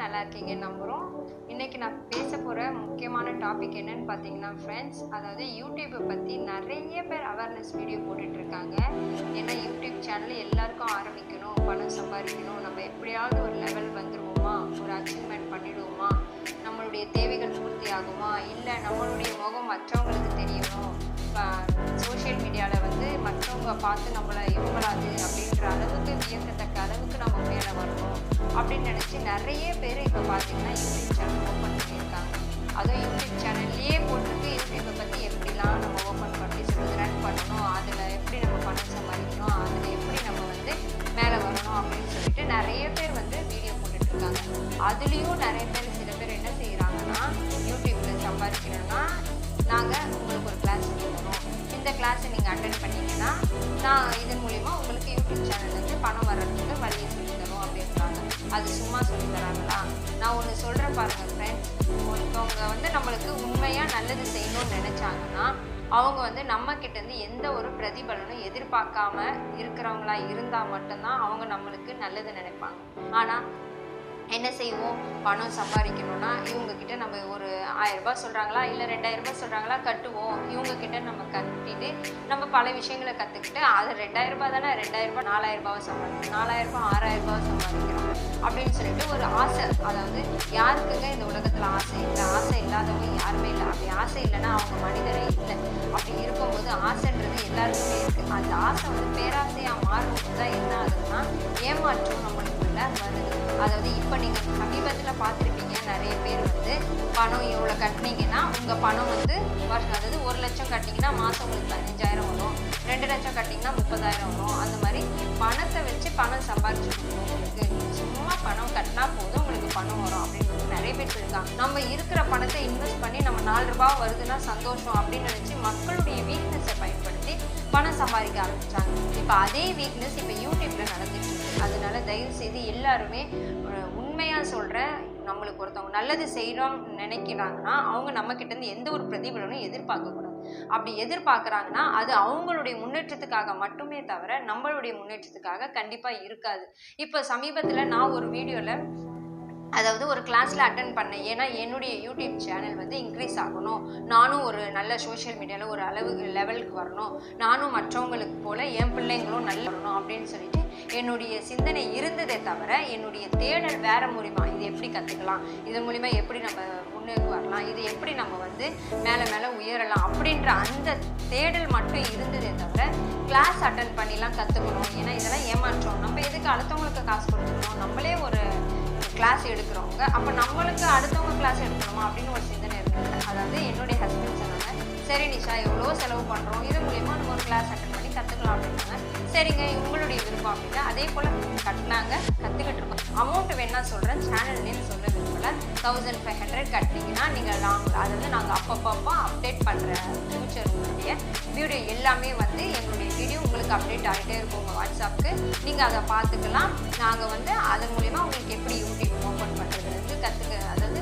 நல்லா இருக்கீங்க நம்புகிறோம் இன்றைக்கி நான் பேச போகிற முக்கியமான டாபிக் என்னன்னு பார்த்தீங்கன்னா ஃப்ரெண்ட்ஸ் அதாவது யூடியூப்பை பற்றி நிறைய பேர் அவேர்னஸ் வீடியோ போட்டுட்ருக்காங்க. ஏன்னா யூடியூப் சேனல் எல்லாருக்கும் ஆரம்பிக்கணும் பணம் சம்பாதிக்கணும். நம்ம எப்படியாவது ஒரு லெவல் வந்துடுவோமா ஒரு அச்சீவ்மெண்ட் பண்ணிடுவோமா? நம்மளுடைய தேவைகள் பூர்த்தி ஆகுமா இல்லை நம்மளுடைய முகம் மற்றவங்களுக்கு தெரியணும். சோஷியல் மீடியாவில் வந்து மற்றவங்க பார்த்து நம்மளை இவங்களாது அப்படின்ற அளவுக்கு வியக்கத்தக்க அளவு வச்சு நிறைய பேர் இப்போ பார்த்தீங்கன்னா யூடியூப் சேனல் ஓப்பன் பண்ணியிருக்காங்க. அதுவும் யூடியூப் சேனல்லையே போட்டுட்டு யூடியூப்பை பற்றி எப்படிலாம் நம்ம ஓப்பன் பண்ணி சொல்லுறது ரன் பண்ணணும் அதில் எப்படி நம்ம பணம் சம்பாதிக்கணும் அதில் எப்படி நம்ம வந்து மேலே வரணும் அப்படின்னு சொல்லிட்டு நிறைய பேர் வந்து வீடியோ போட்டுட்ருக்காங்க. அதுலேயும் நிறைய பேர் சில பேர் என்ன செய்கிறாங்கன்னா யூடியூப்பில் சம்பாதிக்கணும்னா நாங்கள் உங்களுக்கு ஒரு கிளாஸ் கொடுக்குறோம் இந்த கிளாஸை நீங்கள் அட்டன் பண்ணிங்கன்னா நான் இதன் மூலிமா உங்களுக்கு யூடியூப் சேனல்லேருந்து பணம் வர்றது அது சும்மா சொல்லித்தராங்களா நான் ஒன்று சொல்கிறேன் பாருங்கள் ஃப்ரெண்ட்ஸ் ஒருத்தவங்க வந்து நம்மளுக்கு உண்மையாக நல்லது செய்யணும்னு நினச்சாங்கன்னா அவங்க வந்து நம்ம கிட்டேருந்து எந்த ஒரு பிரதிபலனும் எதிர்பார்க்காம இருக்கிறவங்களா இருந்தால் மட்டும்தான் அவங்க நம்மளுக்கு நல்லது நினைப்பாங்க. ஆனால் என்ன செய்வோம்? பணம் சம்பாதிக்கணும்னா இவங்க கிட்ட நம்ம ஒரு ஆயிரம் சொல்கிறாங்களா இல்லை ரெண்டாயிரம் சொல்கிறாங்களா கட்டுவோம். இவங்க கிட்ட நம்ம கட்டிட்டு நம்ம பல விஷயங்களை கற்றுக்கிட்டு அது ரெண்டாயிரரூபா தானே ரெண்டாயிரரூபா நாலாயிரரூபாவை நாலாயிரம் நாலாயிரரூபா ஆறாயிரரூபாவை நாலாயிரம் சம்பாதிக்கிறோம் அப்படின்னு சொல்லிட்டு ஒரு ஆசை. அதாவது யாருக்குங்க இந்த உலகத்தில் ஆசை இல்லை? ஆசை இல்லாதவங்க யாருமே இல்லை. அப்படி ஆசை இல்லைன்னா அவங்க மனிதரே இல்லை. அப்படி இருக்கும்போது ஆசைன்றது எல்லாருக்குமே இருக்குது அந்த ஆசை வந்து பேராசையாக மாறும் உங்கள் பணம் வந்து வருஷம் அதாவது ஒரு லட்சம் கட்டிங்கன்னா மாதம் உங்களுக்கு பதினஞ்சாயிரம் வரும். ரெண்டு லட்சம் கட்டிங்கன்னா முப்பதாயிரம் வரும். அந்த மாதிரி பணத்தை வச்சு பணம் சம்பாதிச்சு உங்களுக்கு சும்மா பணம் கட்டினா போதும் உங்களுக்கு பணம் வரும் அப்படின்னு நிறைய பேர் சொல்லியிருக்காங்க. நம்ம இருக்கிற பணத்தை இன்வெஸ்ட் பண்ணி நம்ம நாலு ரூபாய் வருதுன்னா சந்தோஷம் அப்படின்னு நினச்சி மக்களுடைய வீக்னஸை பயன்படுத்தி பணம் சம்பாதிக்க ஆரம்பித்தாங்க இப்போ அதே வீக்னஸ் இப்போ யூடியூப்பில் நடந்துட்டு அதனால தயவு செய்து எல்லாருமே உண்மையாக சொல்கிறேன் நம்மளுக்கு ஒருத்தவங்க நல்லது செய்யணும்னு நினைக்கிறாங்கன்னா அவங்க நம்ம இருந்து எந்த ஒரு பிரதிபலனும் எதிர்பார்க்கக்கூடாது அப்படி எதிர்பார்க்குறாங்கன்னா அது அவங்களுடைய முன்னேற்றத்துக்காக மட்டுமே தவிர நம்மளுடைய முன்னேற்றத்துக்காக கண்டிப்பாக இருக்காது. இப்போ சமீபத்தில் நான் ஒரு வீடியோவில் அதாவது ஒரு கிளாஸில் அட்டன் பண்ணேன் ஏன்னா என்னுடைய யூடியூப் சேனல் வந்து இன்க்ரீஸ் ஆகணும். நானும் ஒரு நல்ல சோஷியல் மீடியாவில் ஒரு அளவு லெவலுக்கு வரணும். நானும் மற்றவங்களுக்கு போல் என் பிள்ளைங்களும் நல்ல வரணும் அப்படின்னு சொல்லிட்டு என்னுடைய சிந்தனை இருந்ததே தவிர என்னுடைய தேடல் வேறு மூலிமா இது எப்படி கற்றுக்கலாம் இதன் மூலிமா எப்படி நம்ம முன்னேறி வரலாம்? இது எப்படி நம்ம வந்து மேலே மேலே உயரலாம்? அப்படின்ற அந்த தேடல் மட்டும் இருந்ததே தவிர கிளாஸ் அட்டன் பண்ணிலாம் கற்றுக்கணும் ஏன்னா இதெல்லாம் ஏமாற்றம் நம்ம எதுக்கு அடுத்தவங்களுக்கு காசு கொடுத்துக்கணும் நம்மளே ஒரு கிளாஸ் எடுக்கிறவங்க அப்போ நம்மளுக்கு அடுத்தவங்க கிளாஸ் எடுக்கணுமா அப்படின்னு ஒரு சிந்தனை இருக்குது அதாவது என்னுடைய ஹஸ்பண்ட் சொன்னாங்க சரி நிஷா எவ்வளோ செலவு பண்ணுறோம் இது மூலயமா நம்ம ஒரு கிளாஸ் அட்டன் பண்ணி கற்றுக்கலாம் அப்படின்னாங்க. சரிங்க உங்களுடைய விருப்பம் அப்படின்னா அதே போல் கட்டினாங்க கற்றுக்கிட்டு இருக்கோம். அமௌண்ட் வேணால் சொல்கிறேன் சேனல் நேம் சொல்ல விரும்பல தௌசண்ட் ஃபைவ் ஹண்ட்ரட் கட்டினீங்கன்னா நீங்கள் நாங்கள் அதாவது நாங்கள் அப்பப்போ அப்டேட் பண்ணுற ஃபியூச்சர் உங்களுடைய வீடியோ எல்லாமே வந்து எங்களுடைய உங்களுக்கு அப்டேட் ஆகிட்டே இருக்கும் உங்கள் வாட்ஸ்அப்புக்கு நீங்கள் அதை பார்த்துக்கலாம். நாங்கள் வந்து அதன் மூலிமா உங்களுக்கு எப்படி யூடியூப் ஓப்பன் பண்ணுறதுலேருந்து கற்றுக்க அதாவது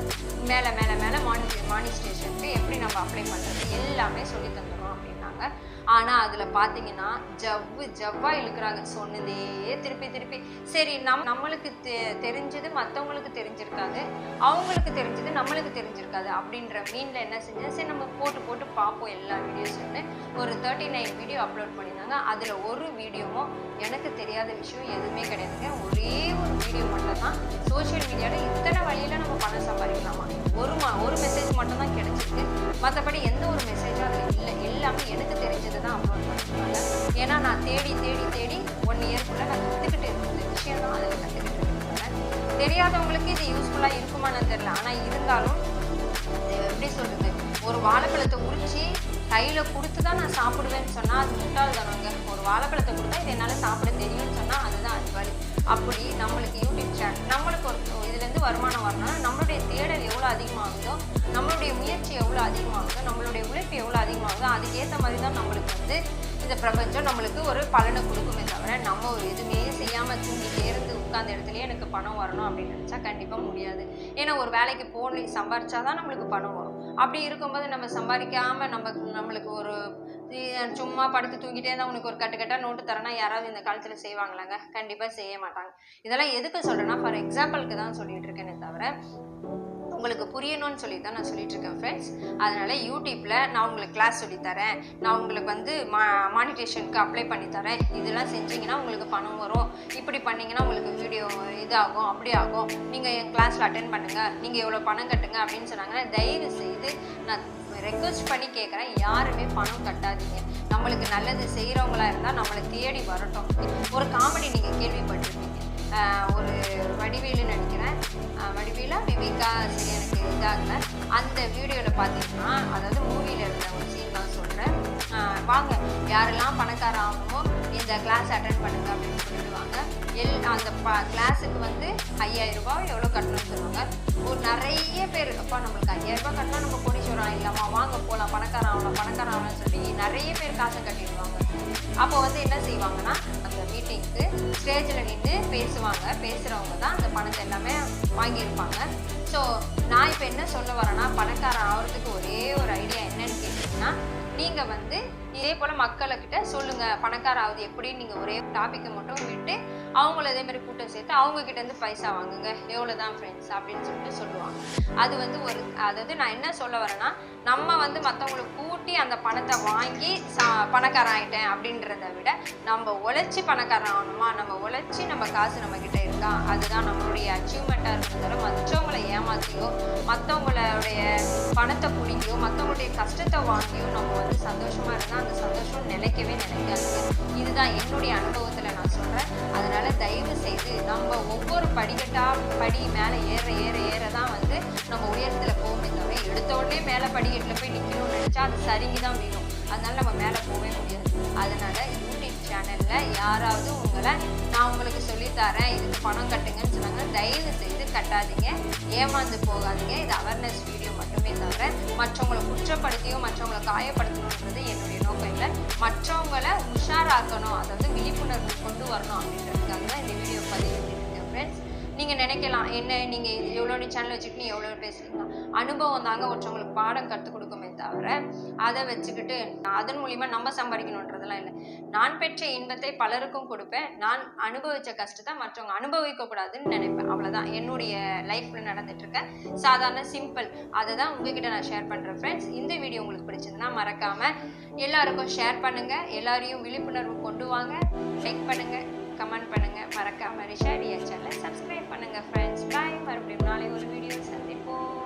மேலே மேலே மேலே மானி மானிஸ்டேஷனுக்கு எப்படி நம்ம அப்ளை பண்ணுறது எல்லாமே சொல்லி தந்துடுறோம் அப்படின்னாங்க ஆனால் அதில் பார்த்தீங்கன்னா ஜவ்வு ஜவ்வாக இழுக்கிறாங்க. சொன்னதே திருப்பி திருப்பி. சரி நம் நம்மளுக்கு தெ தெரிஞ்சது மற்றவங்களுக்கு தெரிஞ்சிருக்காது. அவங்களுக்கு தெரிஞ்சது நம்மளுக்கு தெரிஞ்சிருக்காது அப்படின்ற மீனில் என்ன செஞ்சேன் சரி நம்ம போட்டு போட்டு பார்ப்போம் எல்லா வீடியோஸுன்னு ஒரு தேர்ட்டி நைன் வீடியோ அப்லோட் பண்ணியிருந்தாங்க. அதில் ஒரு வீடியோவும் எனக்கு தெரியாத விஷயம் எதுவுமே கிடையாதுங்க. ஒரே ஒரு வீடியோ மட்டும் தான் சோஷியல் மீடியாவில் இத்தனை வழியில் நம்ம பணம் சம்பாதிக்கலாமா? ஒரு மா ஒரு மெசேஜ் மட்டும் தான் கிடைச்சிருக்கு. மற்றபடி எந்த ஒரு மெசேஜும் அதில் இல்லை. எல்லாமே எனக்கு தெரிஞ்சது தான் அப்லோட் பண்ணிருக்காங்க ஏன்னா நான் தேடி தேடி தேடி ஒன் இயர்க்குள்ளே நான் கற்றுக்கிட்டு இருந்த விஷயம் தான் அதில் கற்றுக்கிட்டு இருக்கேன் தெரியாதவங்களுக்கு இது யூஸ்ஃபுல்லாக இருக்குமான்னு தெரில ஆனால் இருந்தாலும் இது எப்படி சொல்கிறது ஒரு வாழைப்பழத்தை உரிச்சு கையில் கொடுத்து தான் நான் சாப்பிடுவேன்னு சொன்னால் அது முட்டாள்தானங்க ஒரு வாழைப்பழத்தை கொடுத்தா இது என்னால் சாப்பிட தெரியும்னு சொன்னால் அதுதான் அது வழி அப்படி நம்மளுக்கு யூடியூப் சேனல் நம்மளுக்கு ஒரு இதுலேருந்து வருமானம் வரணும்னா நம்ம தேடல் எவ்வளோ அதிகமாகுதோ நம்மளுடைய முயற்சி எவ்வளோ அதிகமாகுதோ நம்மளுடைய உழைப்பு எவ்வளோ அதிகமாகுதோ அதுக்கேற்ற மாதிரி தான் நம்மளுக்கு வந்து இந்த பிரபஞ்சம் நம்மளுக்கு ஒரு பலனை கொடுக்குமே தவிர நம்ம ஒரு எதுவுமே செய்யாமல் தூங்கிட்டே இருந்து உட்காந்த இடத்துலயே எனக்கு பணம் வரணும் அப்படின்னு நினச்சா கண்டிப்பாக முடியாது. ஏன்னா ஒரு வேலைக்கு போன சம்பாரிச்சா தான் நம்மளுக்கு பணம் வரும். அப்படி இருக்கும்போது நம்ம சம்பாதிக்காமல் நம்ம நம்மளுக்கு ஒரு சும்மா படுத்து தூங்கிட்டே இருந்தால் உனக்கு ஒரு கட்டு கட்டாக நோட்டு தரேன்னா யாராவது இந்த காலத்தில் செய்வாங்களாங்க? கண்டிப்பாக செய்ய மாட்டாங்க. இதெல்லாம் எதுக்கு சொல்கிறேன்னா ஃபார் எக்ஸாம்பிளுக்கு தான் சொல்லிகிட்டு இருக்கேனே தவிர உங்களுக்கு புரியணும்னு சொல்லி தான் நான் சொல்லிட்டு இருக்கேன் ஃப்ரெண்ட்ஸ் அதனால யூடியூப்ல நான் உங்களுக்கு கிளாஸ் சொல்லி தரேன் நான் உங்களுக்கு வந்து மா மானிட்டேஷனுக்கு அப்ளை பண்ணி தரேன் இதெல்லாம் செஞ்சீங்கன்னா உங்களுக்கு பணம் வரும். இப்படி பண்ணீங்கன்னா உங்களுக்கு வீடியோ இதாகும் அப்படி ஆகும். நீங்கள் என் கிளாஸில் அட்டன் பண்ணுங்க. நீங்கள் எவ்வளோ பணம் கட்டுங்க அப்படின்னு சொன்னாங்கன்னா தயவு செய்து நான் ரெக்வஸ்ட் பண்ணி கேட்குறேன் யாருமே பணம் கட்டாதீங்க. நம்மளுக்கு நல்லது செய்கிறவங்களா இருந்தால் நம்மளை தேடி வரட்டும். ஒரு காமெடி நீங்கள் கேள்விப்பட்டிருக்கீங்க ஒரு வடிவேலு நினைக்கிறேன் வடிவேலா விவேகா சரி எனக்கு இதாகல. அந்த வீடியோவில் பார்த்தீங்கன்னா அதாவது மூவியில் இருந்த ஒரு சீன் தான் சொல்கிறேன் வாங்க யாரெல்லாம் பணக்கார ஆகணுமோ இந்த கிளாஸ் அட்டன் பண்ணுங்க அப்படின்னு சொல்லிடுவாங்க எல் அந்த ப கிளாஸுக்கு வந்து ஐயாயிரம் ரூபாய் எவ்வளோ கட்டணும்னு சொல்லுவாங்க. ஒரு நிறைய பேர் அப்பா நம்மளுக்கு ஐயாயிரம் ரூபாய் கட்டினா நம்ம கோடீஸ்வரம் இல்லாமா வாங்க போகலாம் பணக்காரன் ஆகலாம் பணக்காரன் ஆகலாம்னு சொல்லி நிறைய பேர் காசை கட்டிடுவாங்க. அப்போ வந்து என்ன செய்வாங்கன்னா அந்த மீட்டிங்க்கு ஸ்டேஜில் நின்று பேசுவாங்க. பேசுகிறவங்க தான் அந்த பணத்தை எல்லாமே வாங்கியிருப்பாங்க. ஸோ நான் இப்போ என்ன சொல்ல வரேன்னா பணக்காரன் ஆகிறதுக்கு ஒரே ஒரு ஐடியா என்னன்னு கேட்டிங்கன்னா நீங்கள் வந்து இதே போல் மக்கள்கிட்ட சொல்லுங்கள் பணக்கார ஆகுது எப்படின்னு நீங்கள் ஒரே டாப்பிக்கை மட்டும் விட்டு அவங்கள அதே மாதிரி கூட்டம் சேர்த்து அவங்கக்கிட்ட இருந்து பைசா வாங்குங்க. எவ்வளோ தான் ஃப்ரெண்ட்ஸ் அப்படின்னு சொல்லிட்டு சொல்லுவாங்க. அது வந்து ஒரு அதாவது நான் என்ன சொல்ல வரேன்னா நம்ம வந்து மற்றவங்களுக்கு கூட்டி அந்த பணத்தை வாங்கி சா பணக்காரன் ஆகிட்டேன் அப்படின்றத விட நம்ம உழைச்சி பணக்காரன் ஆகணுமா? நம்ம உழைச்சி நம்ம காசு நம்ம கிட்ட இருக்கா? அதுதான் நம்மளுடைய அச்சீவ்மெண்ட்டாக இருக்கிறதால மற்றவங்களை ஏமாத்தியோ மற்றவங்களுடைய பணத்தை பிடிங்கியோ மற்றவங்களுடைய கஷ்டத்தை வாங்கியோ நம்ம வந்து சந்தோஷமா இருந்தால் அந்த சந்தோஷம் நிலைக்கவே நிலைக்காது. இதுதான் என்னுடைய அனுபவத்தில் நான் சொல்கிறேன் அதனால தயவு செய்து நம்ம ஒவ்வொரு படிக்கட்டா படி மேலே ஏற ஏற ஏற தான் வந்து நம்ம உயரத்தில் போகவே தவிர எடுத்த உடனே மேலே படிக்கட்டில் போய் நிற்கணும் வச்சா அது சரிங்கி தான் வேணும். அதனால நம்ம மேலே போகவே முடியாது. அதனால யூடியூப் சேனலில் யாராவது உங்களை நான் உங்களுக்கு சொல்லித்தரேன் இதுக்கு பணம் கட்டுங்கன்னு சொன்னாங்க தயவு செய்து கட்டாதீங்க. ஏமாந்து போகாதீங்க. இது அவேர்னஸ் வீடியோ மட்டுமே தவிர மற்றவங்களை குற்றப்படுத்தியோ மற்றவங்களை காயப்படுத்தணுன்றது என்னுடைய நோக்கம் இல்லை. மற்றவங்களை உஷாராக்கணும் அதாவது விழிப்புணர்வு கொண்டு வரணும் அப்படின்றது. நீங்கள் நினைக்கலாம் என்ன நீங்கள் எவ்வளோ சேனல் வச்சுட்டு நீ எவ்வளோ பேசுறீங்களா அனுபவம் தாங்க ஒருத்தவங்களுக்கு பாடம் கற்றுக் கொடுக்குமே தவிர அதை வச்சுக்கிட்டு அதன் மூலிமா நம்ம சம்பாதிக்கணுன்றதெல்லாம் இல்லை. நான் பெற்ற இன்பத்தை பலருக்கும் கொடுப்பேன். நான் அனுபவித்த கஷ்டத்தை மற்றவங்க அனுபவிக்கக்கூடாதுன்னு நினைப்பேன். அவ்வளோதான் என்னுடைய லைஃப்பில் நடந்துட்டுருக்க சாதாரண சிம்பிள் அதை தான் உங்ககிட்ட நான் ஷேர் பண்ணுறேன் ஃப்ரெண்ட்ஸ் இந்த வீடியோ உங்களுக்கு பிடிச்சதுன்னா மறக்காமல் எல்லாருக்கும் ஷேர் பண்ணுங்கள் எல்லாரையும் விழிப்புணர்வு கொண்டு வாங்க. லைக் பண்ணுங்கள் கமெண்ட் பண்ணுங்க. மறக்காம ரிஷா டியா சேனலை சப்ஸ்கிரைப் பண்ணுங்க ஃப்ரெண்ட்ஸ் பாய் மறுபடியும் நாளை ஒரு வீடியோ சந்திப்போம்.